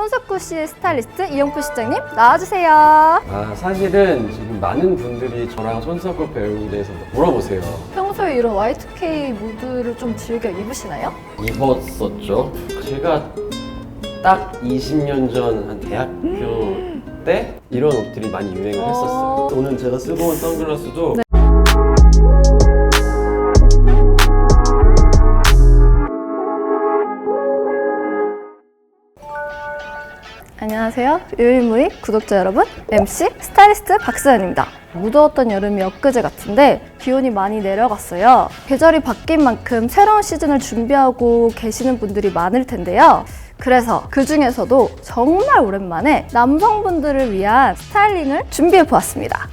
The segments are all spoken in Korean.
손석구 씨의 스타일리스트 이영표 실장님 나와주세요. 아, 사실은 지금 많은 분들이 저랑 손석구 배우에 대해서 물어보세요. 평소에 이런 Y2K 무드를 좀 즐겨 입으시나요? 입었었죠. 제가 딱 20년 전 한 대학교 때 이런 옷들이 많이 유행을 어. 했었어요. 오늘 제가 쓰고 온 선글라스도 네. 안녕하세요. 유일무이 구독자 여러분, MC 스타일리스트 박수연입니다. 무더웠던 여름이 엊그제 같은데 기온이 많이 내려갔어요. 계절이 바뀐 만큼 새로운 시즌을 준비하고 계시는 분들이 많을 텐데요. 그래서 그 중에서도 정말 오랜만에 남성분들을 위한 스타일링을 준비해 보았습니다.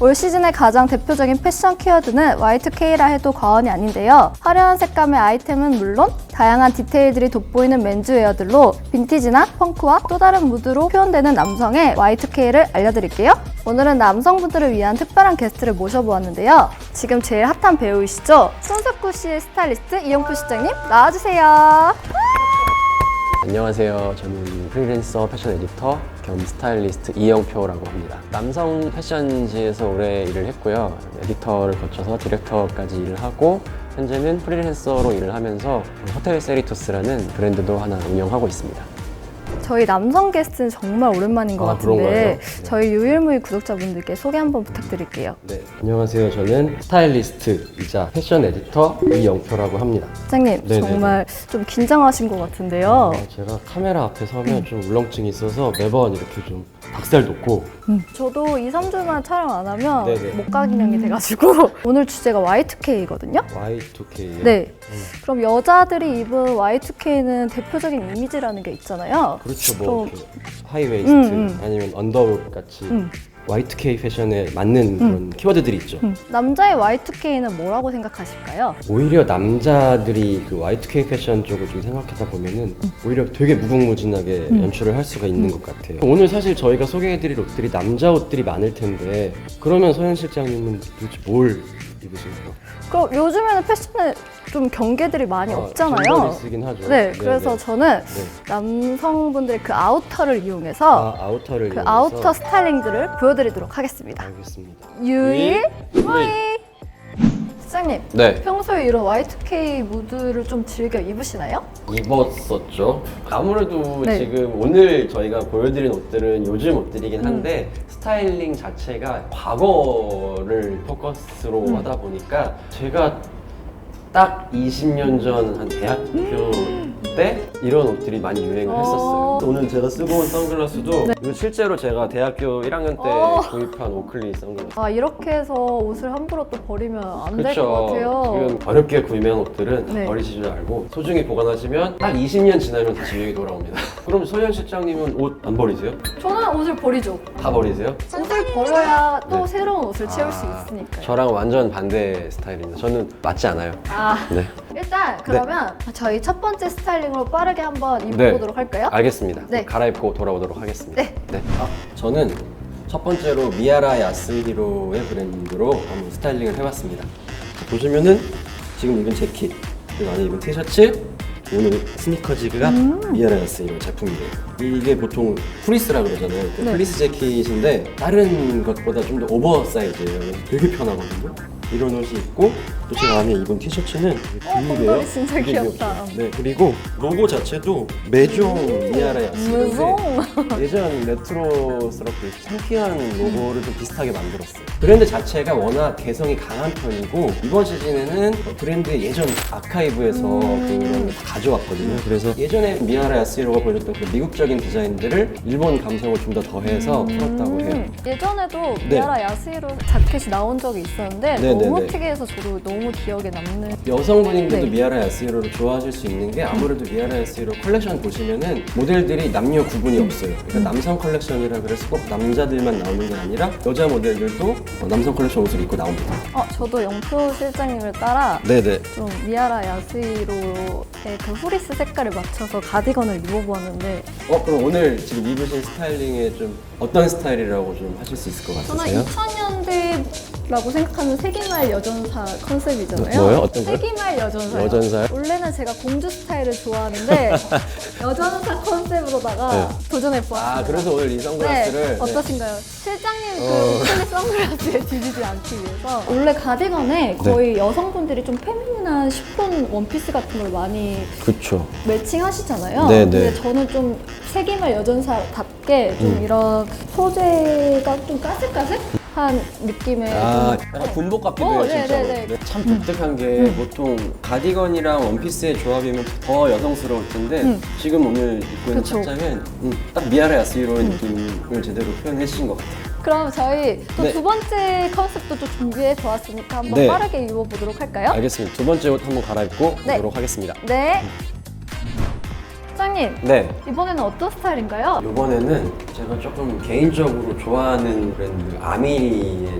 올 시즌의 가장 대표적인 패션 키워드는 Y2K라 해도 과언이 아닌데요. 화려한 색감의 아이템은 물론 다양한 디테일들이 돋보이는 맨즈웨어들로 빈티지나 펑크와 또 다른 무드로 표현되는 남성의 Y2K를 알려드릴게요. 오늘은 남성분들을 위한 특별한 게스트를 모셔보았는데요. 지금 제일 핫한 배우이시죠? 손석구 씨의 스타일리스트 이영표 실장님 나와주세요. 안녕하세요. 저는 프리랜서 패션 에디터 겸 스타일리스트 이영표라고 합니다. 남성 패션지에서 오래 일을 했고요. 에디터를 거쳐서 디렉터까지 일을 하고 현재는 프리랜서로 일을 하면서 호텔 세리토스라는 브랜드도 하나 운영하고 있습니다. 저희 남성 게스트는 정말 오랜만인 것 아, 같은데 그런가요? 네. 저희 유일무이 구독자분들께 소개 한번 부탁드릴게요. 네, 안녕하세요. 저는 스타일리스트이자 패션 에디터 이영표라고 합니다. 실장님 네네네. 정말 좀 긴장하신 것 같은데요. 아, 제가 카메라 앞에 서면 좀 울렁증이 있어서 매번 이렇게 좀 닭살 돋고 저도 2, 3주만 촬영 안 하면 네네. 목가 기념이 돼가지고 오늘 주제가 Y2K거든요. Y2K 네. 음. 그럼 여자들이 입은 Y2K는 대표적인 이미지라는 게 있잖아요. 그렇죠 뭐 좀- 이렇게 하이웨이스트 음, 음. 아니면 언더룩 같이 음. Y2K 패션에 맞는 그런 키워드들이 있죠. 음. 남자의 Y2K는 뭐라고 생각하실까요? 오히려 남자들이 그 Y2K 패션 쪽을 좀 생각하다 보면은 오히려 되게 무궁무진하게 음. 연출을 할 수가 있는 것 같아요. 오늘 사실 저희가 소개해드릴 옷들이 남자 옷들이 많을 텐데 그러면 서현 실장님은 도대체 뭘 입으신가요? 그럼 요즘에는 패션에 좀 경계들이 많이 아, 없잖아요. 쓰긴 하죠. 네, 그래서 저는 네. 남성분들의 그 아우터를 이용해서 아, 아우터를 그 이용해서? 아우터 스타일링들을 보여드리도록 하겠습니다. 알겠습니다. 유일 유일, 무이 실장님 네. 평소에 이런 Y2K 무드를 좀 즐겨 입으시나요? 입었었죠. 아무래도 네. 지금 오늘 저희가 보여드린 옷들은 요즘 옷들이긴 음. 한데 스타일링 자체가 과거를 포커스로 음. 하다 보니까 제가 딱 20년 전 한 대학교 때 이런 옷들이 많이 유행을 어. 했었어요. 오늘 제가 쓰고 온 선글라스도 네. 이거 실제로 제가 대학교 1학년 때 어. 구입한 오클리 선글라스. 아 이렇게 해서 옷을 함부로 또 버리면 안 될 것 그렇죠. 같아요. 지금 어렵게 구매한 옷들은 다 네. 버리실 줄 알고 소중히 보관하시면 딱 20년 지나면 다시 유행이 돌아옵니다. 그럼 소연 실장님은 옷 안 버리세요? 저는 옷을 버리죠. 다 버리세요? 옷을 버려야 또 네. 새로운 옷을 채울 수 아, 있으니까요. 저랑 완전 반대 스타일입니다. 저는 맞지 않아요. 아 네, 일단 그러면 저희 첫 번째 스타일링으로 빠르게 한번 네. 입어보도록 할까요? 알겠습니다. 네. 갈아입고 돌아오도록 하겠습니다. 네. 아, 저는 첫 번째로 미아라 야스히로의 브랜드로 한번 스타일링을 해봤습니다. 보시면은 지금 입은 재킷, 그리고 안에 입은 티셔츠, 오늘 스니커지가 음. 미아라 야스히로 제품이에요. 이게 보통 프리스라 그러잖아요. 그 네. 플리스 재킷인데 다른 것보다 좀 더 오버사이즈예요. 되게 편하거든요. 이런 옷이 있고 또 제가 안에 입은 티셔츠는 빈이에요. 곰돌이 진짜 귀엽다. 네 그리고 로고 자체도 매종 미아라 야스히로인데 무송. 예전 레트로스럽게 창피한 로고를 좀 비슷하게 만들었어요. 브랜드 자체가 워낙 개성이 강한 편이고 이번 시즌에는 브랜드의 예전 아카이브에서 음. 그런 걸다 가져왔거든요. 그래서 예전에 미아라 야스히로가 보여줬던 그 미국적인 디자인들을 일본 감성을 좀 더 더해서 풀었다고 해요. 음, 예전에도 네. 미아라 야스히로 자켓이 나온 적이 있었는데 네, 너무 네, 네. 특이해서 저도 너무 기억에 남는 여성분인데도 네. 미아라 야스히로를 좋아하실 수 있는 게 아무래도 미아라 야스히로 컬렉션 보시면은 모델들이 남녀 구분이 없어요. 그러니까 남성 컬렉션이라 그래서 꼭 남자들만 나오는 게 아니라 여자 모델들도 어, 남성 컬렉션 옷을 입고 나옵니다. 어, 저도 영표 실장님을 따라 네네. 좀 미아라 야스히로의 그 후리스 색깔을 맞춰서 가디건을 입어보았는데 어 그럼 오늘 지금 입으신 스타일링에 좀 어떤 스타일이라고 좀 하실 수 있을 것 저는 같으세요? 2000년대 라고 생각하는 세기말 여전사 컨셉이잖아요. 뭐요? 어떤 거요? 세기말 여전사. 여전사요? 원래는 제가 공주 스타일을 좋아하는데 여전사 컨셉으로다가 네. 도전해보았습니다. 아 그래서 오늘 이 선글라스를 네, 네. 어떠신가요? 실장님 어. 그 틀리 선글라스에 뒤지지 않기 위해서 원래 가디건에 거의 여성분들이 좀 페미닌한 쉬폰 원피스 같은 걸 많이 그쵸 매칭하시잖아요. 네, 근데 네. 저는 좀 세기말 여전사답게 좀 음. 이런 소재가 좀 까슬까슬한 느낌의 아, 좀 약간 군복 같기도 어, 해요, 네, 진짜로. 네, 네. 근데 참 독특한 게 보통 가디건이랑 원피스의 조합이면 더 여성스러울 텐데 음. 지금 오늘 입고 있는 그쵸. 착장은 음, 딱 미아라 야스히로의 느낌을 제대로 표현해 주신 것 같아요. 그럼 저희 또 네. 두 번째 컨셉도 또 준비해 보았으니까 한번 네. 빠르게 입어보도록 할까요? 알겠습니다. 두 번째 옷 한번 갈아입고 네. 보도록 하겠습니다. 네. 사장님 네. 이번에는 어떤 스타일인가요? 이번에는 제가 조금 개인적으로 좋아하는 브랜드 아미의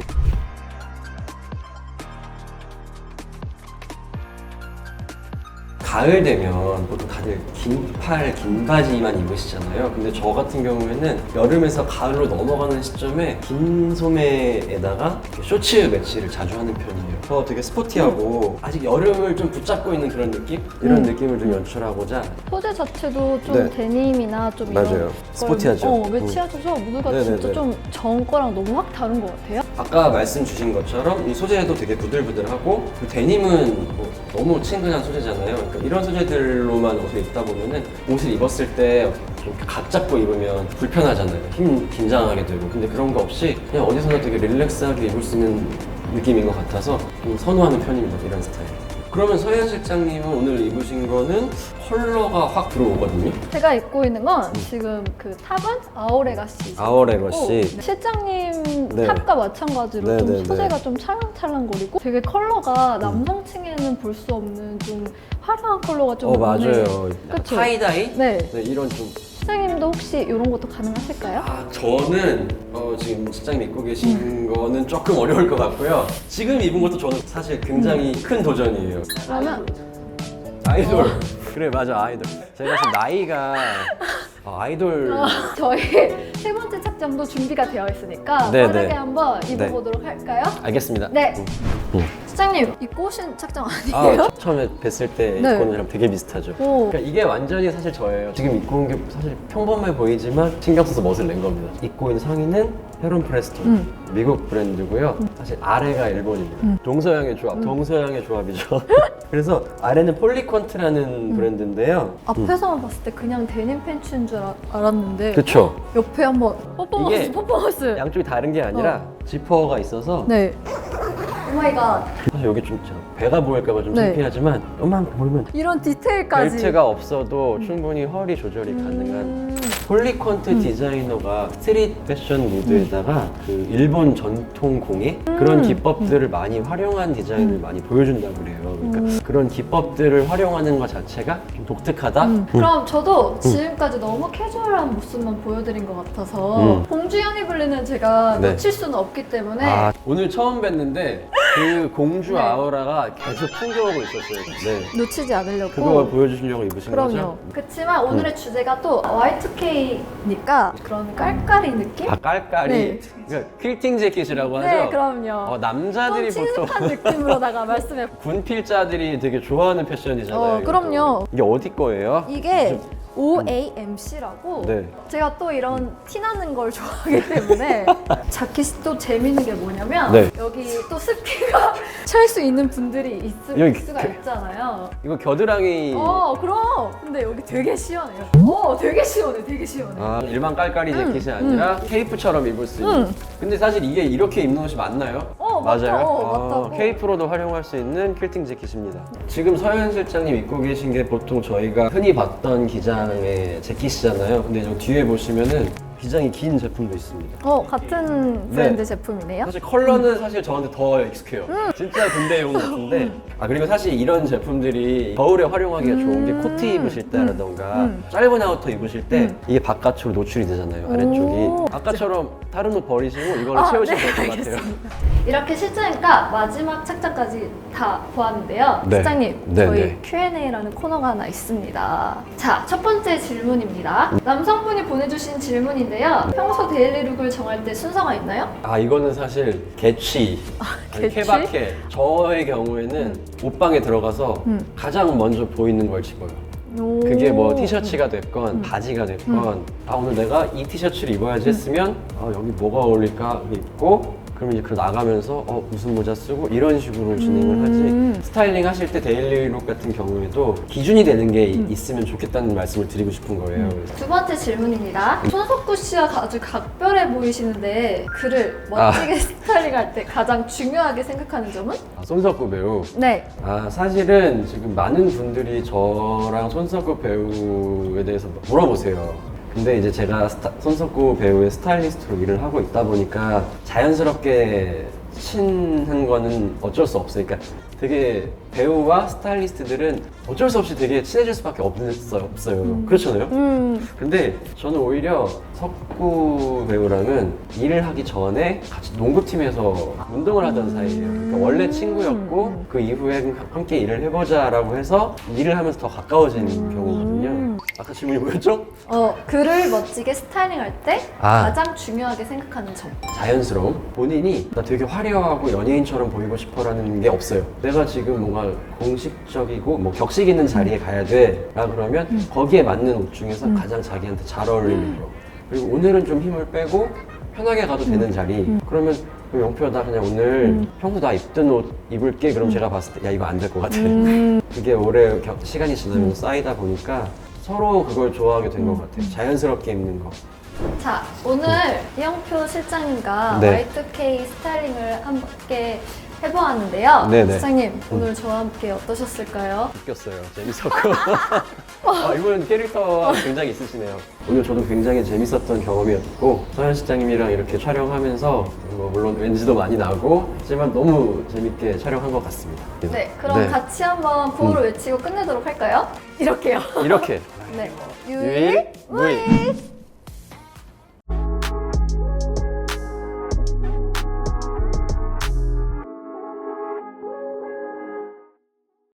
가을 되면 보통 다들 긴 팔, 긴 바지만 입으시잖아요. 근데 저 같은 경우에는 여름에서 가을로 넘어가는 시점에 긴 소매에다가 이렇게 쇼츠 매치를 자주 하는 편이에요. 저 되게 스포티하고 아직 여름을 좀 붙잡고 있는 그런 느낌? 이런 음. 느낌을 좀 연출하고자 소재 자체도 좀 네. 데님이나 좀 맞아요. 이런 걸 스포티하죠. 어, 매치하셔서 무드가 네네네. 진짜 좀 전 거랑 너무 확 다른 것 같아요. 아까 말씀 주신 것처럼 이 소재도 되게 부들부들하고 그 데님은 뭐 너무 친근한 소재잖아요. 그러니까 이런 소재들로만 옷을 입다 보면은 옷을 입었을 때좀각 잡고 입으면 불편하잖아요. 힘 긴장하게 되고. 근데 그런 거 없이 그냥 어디서나 되게 릴렉스하게 입을 수 있는 느낌인 것 같아서 좀 선호하는 편입니다. 이런 스타일. 그러면 서현 실장님은 오늘 입으신 거는 컬러가 확 들어오거든요. 제가 입고 있는 건 지금 그 탑은 아오레가시. 아워레거시. 네. 실장님 네. 탑과 마찬가지로 네, 좀 네, 네. 소재가 좀 찰랑찰랑거리고 되게 컬러가 남성층에는 볼 수 없는 좀 화려한 컬러가 좀 어. 맞아요. 그쵸? 타이다이? 네. 네, 이런 좀 실장님도 혹시 이런 것도 가능하실까요? 아, 저는 어, 지금 실장님 입고 계신 거는 조금 어려울 것 같고요. 지금 입은 것도 저는 사실 굉장히 큰 도전이에요. 그러면 아이돌. 그래, 맞아, 아이돌. 제가 지금 나이가 어, 아이돌. 어, 저희 세 번째 착장도 준비가 되어 있으니까 네, 빠르게 네. 한번 입어보도록 할까요? 알겠습니다. 네. 음. 음. 실장님 입고 오신 착장 아니에요? 아, 처음에 뵀을 때 네. 입고 온 거랑 되게 비슷하죠. 오. 그러니까 이게 완전히 사실 저예요. 지금 입고 온 게 사실 평범해 보이지만 신경 써서 멋을 낸 겁니다. 입고 있는 상의는 헤론 프레스톤 음. 미국 브랜드고요. 사실 아래가 일본입니다. 동서양의 조합, 동서양의 조합이죠. 그래서 아래는 폴리콘트라는 브랜드인데요. 앞에서만 봤을 때 그냥 데님 팬츠인 줄 알- 알았는데 그쵸. 옆에 한번 퍼포먼스 이게 퍼포먼스 양쪽이 다른 게 아니라 지퍼가 있어서 네 오마이갓 사실 여기 좀 제가 배가 보일까봐 좀 네. 창피하지만 요만 보이면 이런 디테일까지 벨트가 없어도 충분히 허리 조절이 가능한 음. 폴리콘트 디자이너가 스트릿 패션 무드에다가 그 일본 전통 공예 그런 기법들을 많이 활용한 디자인을 많이 보여준다고 그래요. 그러니까 그런 기법들을 활용하는 것 자체가 좀 독특하다. 음. 그럼 저도 지금까지 너무 캐주얼한 모습만 보여드린 것 같아서 음. 봉주현이 불리는 제가 네. 놓칠 수는 없기 때문에 아, 오늘 처음 뵀는데 그 공주 네. 아우라가 계속 풍겨오고 있었어요. 네. 놓치지 않으려고 그거 보여주시려고 입으신 그럼요. 거죠? 그렇지만 오늘의 주제가 또 Y2K니까 그런 깔깔이 느낌? 아 깔깔이 네. 그러니까 퀼팅 재킷이라고 하죠. 네, 그럼요. 어, 남자들이 좀 보통 친숙한 느낌으로다가 말씀해. 군필자들이 되게 좋아하는 패션이잖아요. 어, 그럼요. 이게 어디 거예요? 이게 OAMC라고 네. 제가 또 이런 티나는 걸 좋아하기 때문에 자켓이 또 재밌는 게 뭐냐면 네. 여기 또 습기가 찰 수 있는 분들이 있, 여기 수가 그- 있잖아요. 이거 겨드랑이 어 그럼 근데 여기 되게 시원해요. 어 되게 시원해, 되게 시원해. 아, 일반 깔깔이 재킷이 아니라 케이프처럼 입을 수 있는. 음. 근데 사실 이게 이렇게 입는 옷이 맞나요? 어, 맞죠. 맞아요. 어, 아, 맞다고. 케이프로도 활용할 수 있는 퀼팅 재킷입니다. 지금 서현 실장님 입고 계신 게 보통 저희가 흔히 봤던 기 장의 재킷이잖아요. 근데 저 뒤에 보시면은 기장이 긴 제품도 있습니다. 어 같은 브랜드 네. 제품이네요. 사실 컬러는 사실 저한테 더 익숙해요. 진짜 군대용 같은데 아 그리고 사실 이런 제품들이 겨울에 활용하기가 좋은 게 코트 입으실 때라던가 짧은 아우터 입으실 때 이게 바깥으로 노출이 되잖아요 아래쪽이 아까처럼 다른 옷 버리시고 이걸로 아, 채우시면 네, 될 것 같아요 이렇게 실장님과 마지막 책장까지 다 보았는데요. 네. 실장님, 네, 저희 네. Q&A라는 코너가 하나 있습니다. 자, 첫 번째 질문입니다. 남성분이 보내주신 질문인데요. 평소 데일리룩을 정할 때 순서가 있나요? 아 이거는 사실 개취 아니, 개취? 케바케 저의 경우에는 옷방에 들어가서 음. 가장 먼저 보이는 걸 집어요. 그게 뭐 티셔츠가 됐건 바지가 됐건 아 오늘 내가 이 티셔츠를 입어야지 했으면 아 여기 뭐가 어울릴까? 입고 그럼 이제 그 나가면서 어 무슨 모자 쓰고 이런 식으로 진행을 하지 스타일링 하실 때 데일리룩 같은 경우에도 기준이 되는 게 이- 있으면 좋겠다는 말씀을 드리고 싶은 거예요 그래서 두 번째 질문입니다. 손석구 씨가 아주 각별해 보이시는데 그를 멋지게 스타일링할 때 가장 중요하게 생각하는 점은? 아, 손석구 배우 네. 아 사실은 지금 많은 분들이 저랑 손석구 배우에 대해서 물어보세요. 근데 이제 제가 스타- 손석구 배우의 스타일리스트로 일을 하고 있다 보니까 자연스럽게 친한 거는 어쩔 수 없어요. 그러니까 되게 배우와 스타일리스트들은 어쩔 수 없이 되게 친해질 수밖에 없어요. 없어요. 그렇잖아요. 음, 근데 저는 오히려 석구 배우랑은 일을 하기 전에 같이 농구팀에서 운동을 하던 사이예요. 그러니까 원래 친구였고 그 이후에 함께 일을 해보자라고 해서 일을 하면서 더 가까워진 경우거든요. 아까 질문이 뭐였죠? 어, 그를 멋지게 스타일링할 때 아. 가장 중요하게 생각하는 점. 자연스러움. 본인이 나 되게 화려하고 연예인처럼 보이고 싶어라는 게 없어요. 내가 지금 뭔가 공식적이고 뭐 격식 있는 자리에 가야 돼. 라 그러면 거기에 맞는 옷 중에서 가장 자기한테 잘 어울리는 거. 그리고 오늘은 좀 힘을 빼고 편하게 가도 되는 자리. 그러면 그 영표야 나 그냥 오늘 평소 나 입던 옷 입을게. 그럼 제가 봤을 때 야 이거 안 될 것 같아. 그게 오래 겨- 시간이 지나면서 쌓이다 보니까 서로 그걸 좋아하게 된 것 같아요. 자연스럽게 입는 거. 자, 오늘 이영표 실장님과 네. Y2K 스타일링을 함께 해보았는데요. 네네. 실장님, 오늘 저와 함께 어떠셨을까요? 웃겼어요. 재밌었고. 아, 이분 캐릭터가 굉장히 있으시네요. 오늘 저도 굉장히 재밌었던 경험이었고, 서현 실장님이랑 이렇게 촬영하면서, 뭐 물론 왠지도 많이 나고, 하지만 너무 재밌게 촬영한 것 같습니다. 네, 그럼 같이 한번 구호를 외치고 끝내도록 할까요? 이렇게요. 이렇게. 네. 유일, 무일.